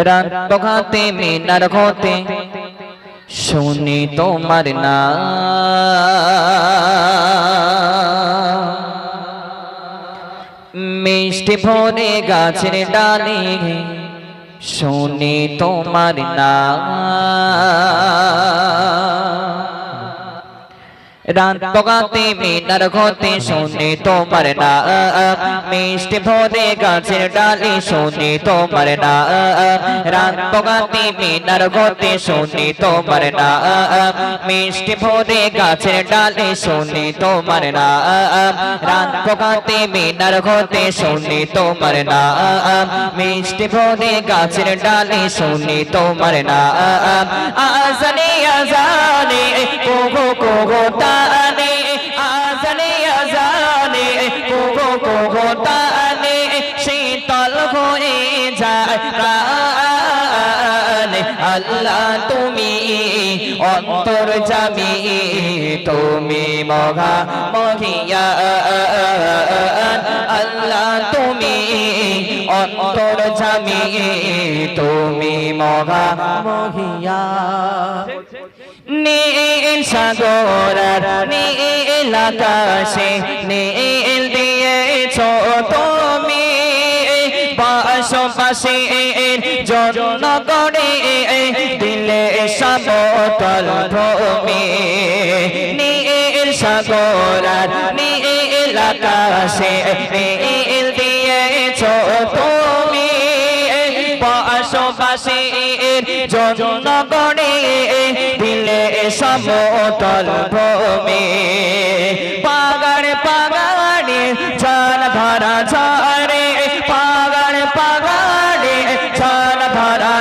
রাত মিনার ঘতে শুনি তোমার না মিষ্টি ভরে গাছের ডালে শুনি তোমার না রাত পকাতে মিনার ঘতে তোমার না মিষ্টি ভরে গাছের ডালে শুনি তোমার না রাত পকাতে মিনার ঘতে তোমার না মিষ্টি ভরে গাছের ডালে শুনি তোমার না রাত পকাতে মিনার ঘতে তোমার না মিষ্টি ভরে গাছের ডালে শুনি তোমার না আজানে আজানে কোগো কোগো তানে, আজানে আজানে কোগো কোগো তানে, শীতল হয়ে যায় আল্লাহ তুমি অন্তর জামি তুমি মগা মহিয়া। জামি তুমি মগা মহিয়া। নীল সাগর, নীল আকাশে নীল দিয়েছ তুমি। পাশাপাশি জন্য করে দিলে সমতল ভূমি। নীল সাগর, নীল আকাশে করে দিলে সমতল ভূমি। পাগাড় পাগাড়ে চাল ধরা ঝাড়ে পাগাড় পাগাড়ে চাল ধরা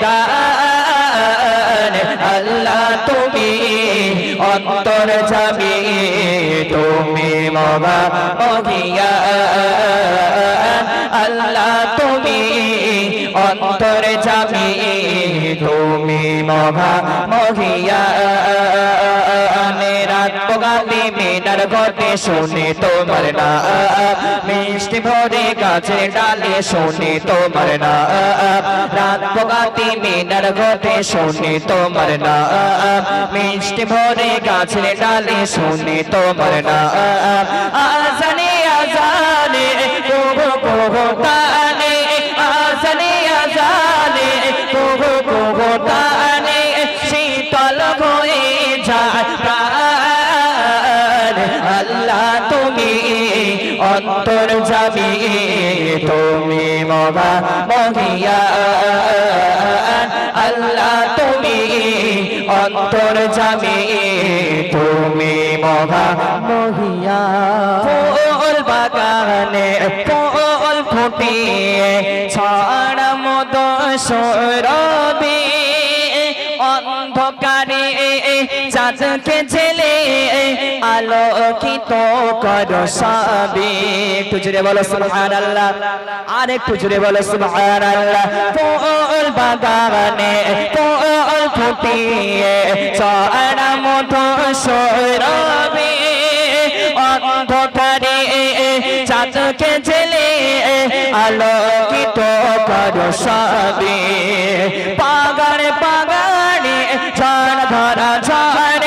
দিয়া আল্লাহ তুমি অন্তর যাবি তুমি মগা মগিয়া মগা মগিয়া রাত পোগাতে মেনার ঘটে শুনে তোমার না। মিষ্টি ভরে গাছের ডালে শুনে তোমার না। রাত পোগাতে ঘটে তোমার না। মিষ্টি ভরে ডালে তোমার না। অন্তর যাবি, তুমি মগা মহিয়া। আল্লাহ, তুমি অন্তর যাবি, তুমি মগা মহিয়া। ফুল বাগানে ফুল ফুটিয়ে ছড় মদ সরবি আলোকিত কর সবে একটু জুড়ে বলো সুবহান আল্লাহ আর একটু জুড়ে বলো সুবহান আল্লাহ ফুল বাগানে ফুল ফুটিয়ে ছড় মদ সরবি অন্ধকারে চাঁদকে ছেলে আলোকিত কর সবে পাগাড়ে পাগাড়ে ঝাড় ধরা ঝাড়ে